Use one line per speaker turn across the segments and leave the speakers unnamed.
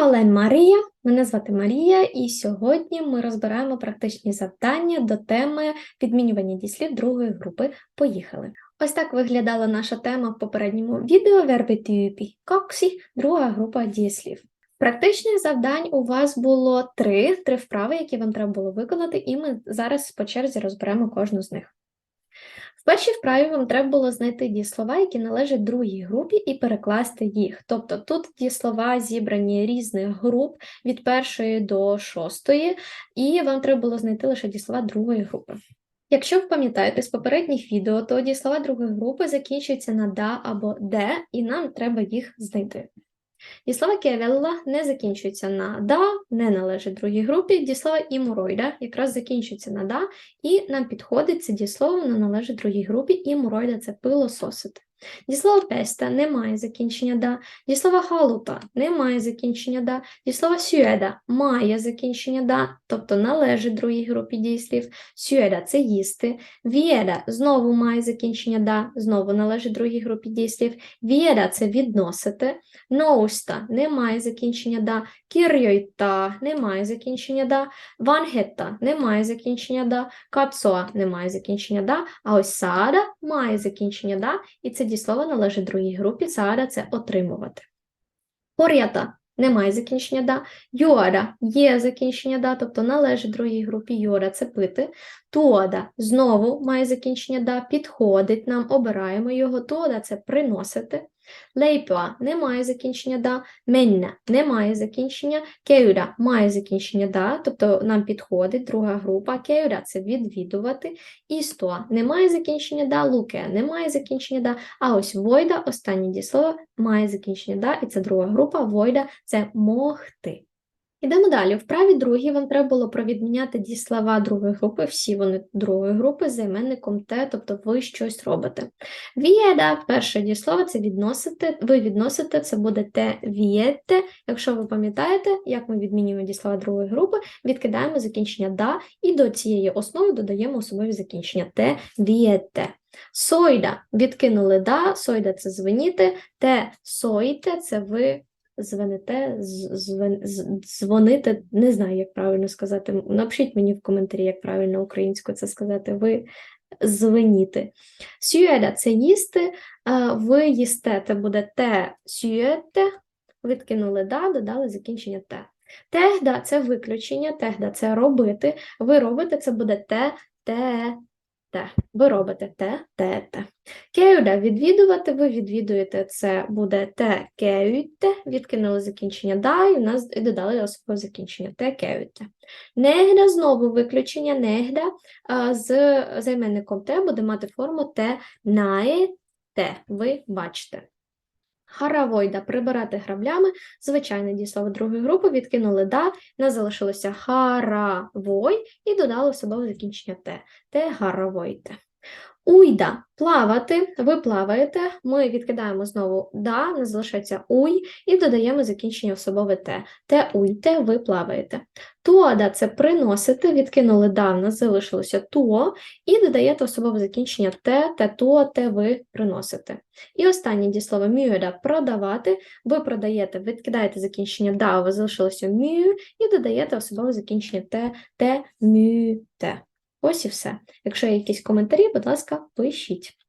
Olen Марія, мене звати Марія, і сьогодні ми розбираємо практичні завдання до теми підмінювання дієслів другої групи. Поїхали. Ось так виглядала наша тема в попередньому відео верби типі коксі, друга група дієслів. Практичних завдань у вас було три, три вправи, які вам треба було виконати, і ми зараз по черзі розберемо кожну з них. В першій вправі вам треба було знайти дієслова, які належать другій групі, і перекласти їх. Тобто тут дієслова зібрані різних груп від першої до шостої, і вам треба було знайти лише дієслова другої групи. Якщо ви пам'ятаєте з попередніх відео, то дієслова другої групи закінчуються на да або де, і нам треба їх знайти. Дієслова кевелла не закінчуються на да, не належить другій групі. Дієслова імуроїда якраз закінчується на да, і нам підходить це дієслово, воно належить другій групі, імуройда це пилососити. Дієслово песта не має закінчення да, дієслово халута не має закінчення да, дієслово сюеда має закінчення да, тобто належить другій групі дієслів. Сюеда це їсти. Віеда знову має закінчення да, знову належить другій групі дієслів. Віеда це відносити. Ноуста не має закінчення да, кірйойта не має закінчення да, вангетта не має закінчення да, кацоа не має закінчення да, а ось саада має закінчення да, і це дієслово належить другій групі, саада це отримувати. Порята немає закінчення да, Йора є закінчення да, тобто належить другій групі йора це пити. Туода знову має закінчення да, підходить нам, обираємо його. Туода це приносити. Лейпа має закінчення да, менна немає закінчення, кеюра має закінчення да, тобто нам підходить друга група, кеюра це відвідувати, істоа немає закінчення да, луке має закінчення да, а ось войда, останнє дієслово, має закінчення да, і це друга група, войда це могти. Ідемо далі. В праві другій вам треба було провідміняти дієслова другої групи, всі вони другої групи з займенником те, тобто ви щось робите. Вієда, перше дієслово це відносите, ви відносите, це буде те вієте. Якщо ви пам'ятаєте, як ми відмінюємо дієслова другої групи, відкидаємо закінчення да і до цієї основи додаємо особливі закінчення те вієте. Сойда відкинули да, сойда це звеніти, те сойте це ви звоните, звон, дзвонити, не знаю, як правильно сказати. Напишіть мені в коментарі, як правильно українською це сказати. Ви звеніти. Сюеда це їсти, ви їсте, це буде те сюєте, відкинули да, додали закінчення те. Техда це виключення, техда це робити. Ви робите, це буде те, те, те. Ви робите те, те, те. Кеюда відвідувати, ви відвідуєте, це буде те кеюйте, відкинули закінчення да, і у нас і додали особове закінчення те кеюйте. Негда знову виключення негда з займенником те буде мати форму те нає те, ви бачите. Харавойда прибирати граблями, звичайне дієслово другої групи, відкинули да, не залишилося харавой і додали особове закінчення те, те гаравойте. Уйда плавати, ви плаваєте, ми відкидаємо знову да, не залишається уй, і додаємо закінчення особове те. Те уйте, ви плаваєте. Туода це приносити, відкинули да, в нас залишилося туо, і додаєте особове закінчення те, те туо, те ви приносите. І останнє дієслово мюда продавати, ви продаєте, відкидаєте закінчення да, у вас залишилося мю, і додаєте особове закінчення те, те мюте. Ось і все. Якщо є якісь коментарі, будь ласка, пишіть.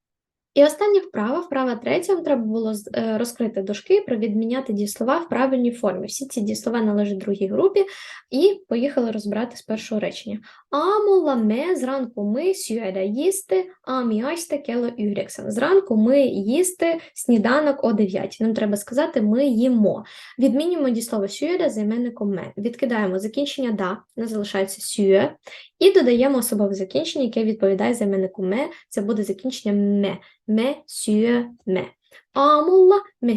І остання вправа, вправа третя, треба було е, розкрити дужки, провідміняти дієслова в правильній формі. Всі ці дієслова належать другій групі, і поїхали розбирати з першого речення. Амула ме зранку ми сюеда їсти, аміайсте кело юрексен. Зранку ми їсти сніданок о 9. Нам треба сказати ми їмо. Відмінюємо дієслово сюеда займенником ме. Відкидаємо закінчення да, не залишається сюе, і додаємо особове закінчення, яке відповідає займеннику ме, це буде закінчення ме. Me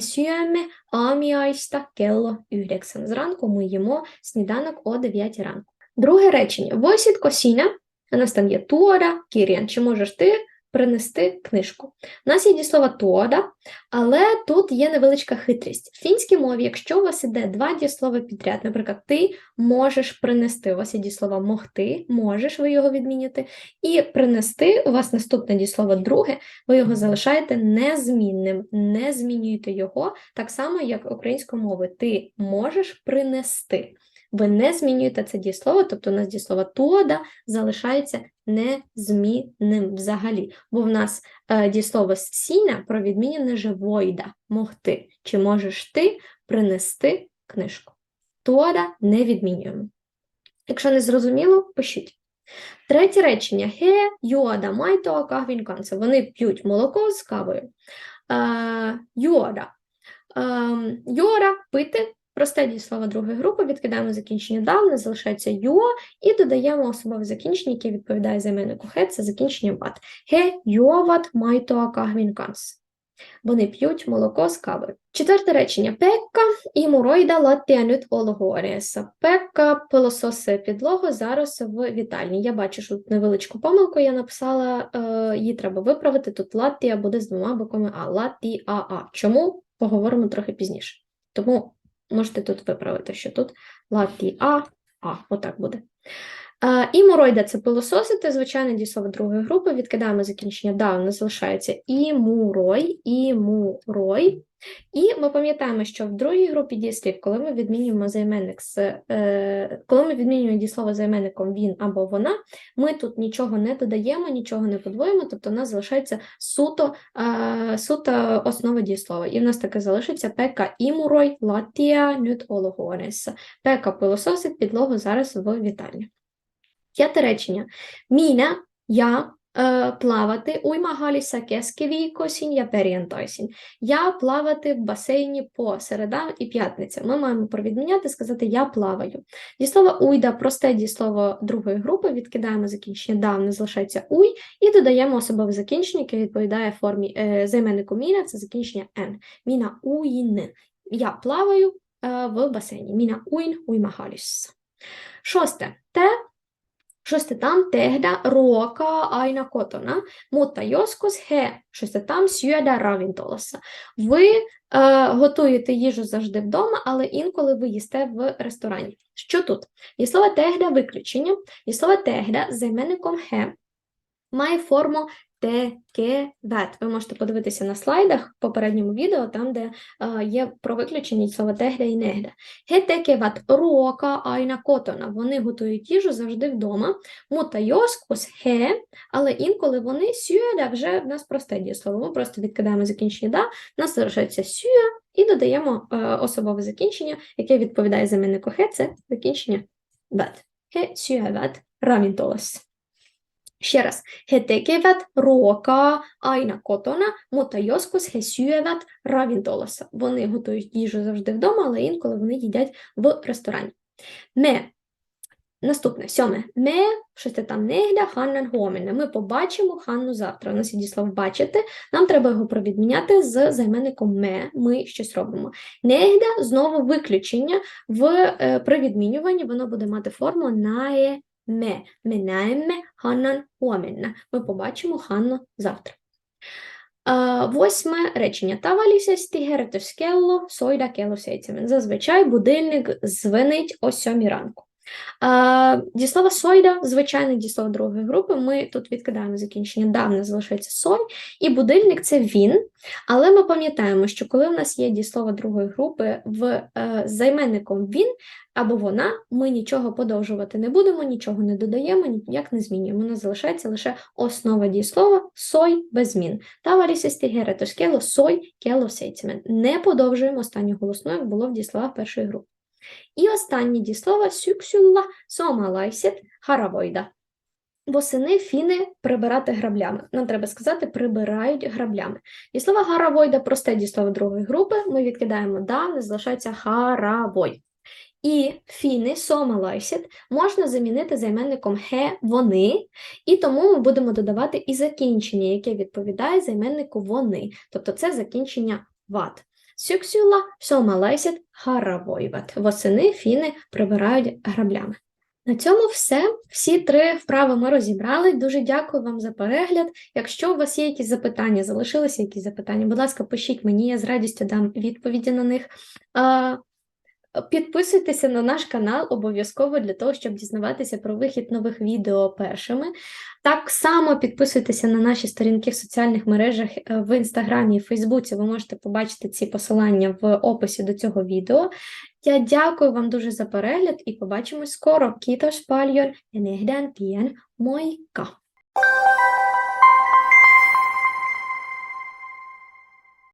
syömme aamiaista kello yhdeksän. Зранку ми їмо сніданок о 9 ранку. Друге речення. Voisitko sinä, у нас там є туора, кір'ян. чи можеш ти принести книжку. У нас є дієслово тода, але тут є невеличка хитрість. В фінській мові, якщо у вас іде два дієслова підряд, наприклад, ти можеш принести, у вас є дієслово могти, можеш ви його відмінити, і принести у вас наступне дієслово друге, ви його залишаєте незмінним, не змінюєте його, так само, як українською мовою. Ти можеш принести. Ви не змінюєте це дієслово, тобто у нас дієслово тода залишається незмінним взагалі, бо в нас е, дієслово сіна про відмінене же войда, могти. Чи можеш ти принести книжку? Тода не відмінюємо. Якщо не зрозуміло, пишіть. Третє речення He юода майто кахвінканце. Вони п'ють молоко з кавою. Е, Юода. Ем, Юора пити. Просте дієслово другої групи, відкидаємо закінчення дав, залишається юо, і додаємо особове закінчення, яке відповідає займеннику хе, це закінчення ват. Хе юоват майто кахвінканс. Вони п'ють молоко з кавою. Четверте речення. Пекка і муройда латтіанют ологоріса. Пекка пилососи підлогу зараз в вітальні. Я бачу, що тут невеличку помилку я написала, е, її треба виправити. Тут латтія буде з двома буквами А. Латтіа. Чому? Поговоримо трохи пізніше. Тому можете тут виправити, що тут латтіа, А, отак буде. І моройда це пилососити, звичайне дієслово другої групи. Відкидаємо закінчення да, у нас залишається і мурой, і мурой. І ми пам'ятаємо, що в другій групі дієслів, коли ми відмінюємо займенник з е, коли ми відмінюємо дієслово займенником він або вона, ми тут нічого не додаємо, нічого не подвоїмо, тобто у нас залишається суто е, суто основа дієслова. І в нас таке залишиться пека імурой, латія, нют ологорес. Пека пилососить підлогу зараз в вітальні. П'яте речення. Міна, я е, плавати уймагаліса кескеві косінь я. Я плавати в басейні по середам і п'ятниця. Ми маємо провідміняти, сказати я плаваю. Дієслово уйда, просте дієслово другої групи, відкидаємо закінчення да, не залишається уй, і додаємо особове закінчення, яке відповідає формі е, займеннику міна, це закінчення н. Міна уїн. Я плаваю е, в басейні. Міна уйн уймагаліс. Шосте. Те Шостетам tehdä ruokaa aina kotona, mutta joskus he шостетам syödä ravintolassa. Ви е, готуєте їжу завжди вдома, але інколи ви їсте в ресторані. Що тут? Є слово тегда виключення, є слово тегда з займенником he має форму текевет. Ви можете подивитися на слайдах в попередньому відео, там, де е, є про виключення слова тегда і негда. Гетекеват рока айна котона. Вони готують їжу завжди вдома. Мута йоскус хе, але інколи вони сюда вже в нас просте дієслово. Ми просто відкидаємо закінчення да, нас залишається сюя і додаємо е, особове закінчення, яке відповідає заменнику хе, це закінчення вет. Хе сюевет равінтолос. Ще раз, he tekevät ruokaa aina kotona, mutta joskus he syövät ravintolassa. Вони готують їжу завжди вдома, але інколи вони їдять в ресторані. Ме. Наступне, сьоме. Ме, щось там негля, ханнан гомена. Ми побачимо Ханну завтра. У нас є дієслово бачити. Нам треба його провідміняти з займенником ме. Ми щось робимо. Негда знову виключення в е, при відмінюванні воно буде мати форму нае Ми näemme Ханнан huomenna. Ми побачимо Ханну завтра. Восьме речення. Herätyskello soida kello 7. Зазвичай будильник звенить о сьомій ранку. А, Дієслово сойда, звичайне дієслово другої групи. Ми тут відкидаємо закінчення давно залишається сой, і будильник це він. Але ми пам'ятаємо, що коли в нас є дієслово другої групи в е, займенником він або вона, ми нічого подовжувати не будемо, нічого не додаємо, ніяк не змінюємо. У нас залишається лише основа дієслова сой без змін. Геретоскело сой кело сейцімен. Не подовжуємо останню голосну, як було в дієсловах першої групи. І останнє дієслово сюксюлла сомалайсіт харавойда. Восени фіни прибирати граблями. Нам треба сказати, прибирають граблями. Дієслово харавойда просте дієслово другої групи. Ми відкидаємо да, не залишається харавой. І фіни сомалайсіт можна замінити займенником хе вони, і тому ми будемо додавати і закінчення, яке відповідає займеннику вони, тобто це закінчення ват. Сюксюла сомалайсіт харавойват. Восени фіни прибирають граблями. На цьому все. Всі три вправи ми розібрали. Дуже дякую вам за перегляд. Якщо у вас є якісь запитання, залишилися якісь запитання, будь ласка, пишіть мені, я з радістю дам відповіді на них. Підписуйтеся на наш канал обов'язково для того, щоб дізнаватися про вихід нових відео першими. Так само підписуйтеся на наші сторінки в соціальних мережах е, в Інстаграмі і Фейсбуці. Ви можете побачити ці посилання в описі до цього відео. Я дякую вам дуже за перегляд і побачимось скоро. Кітош пальйон, енегден пієн мойка.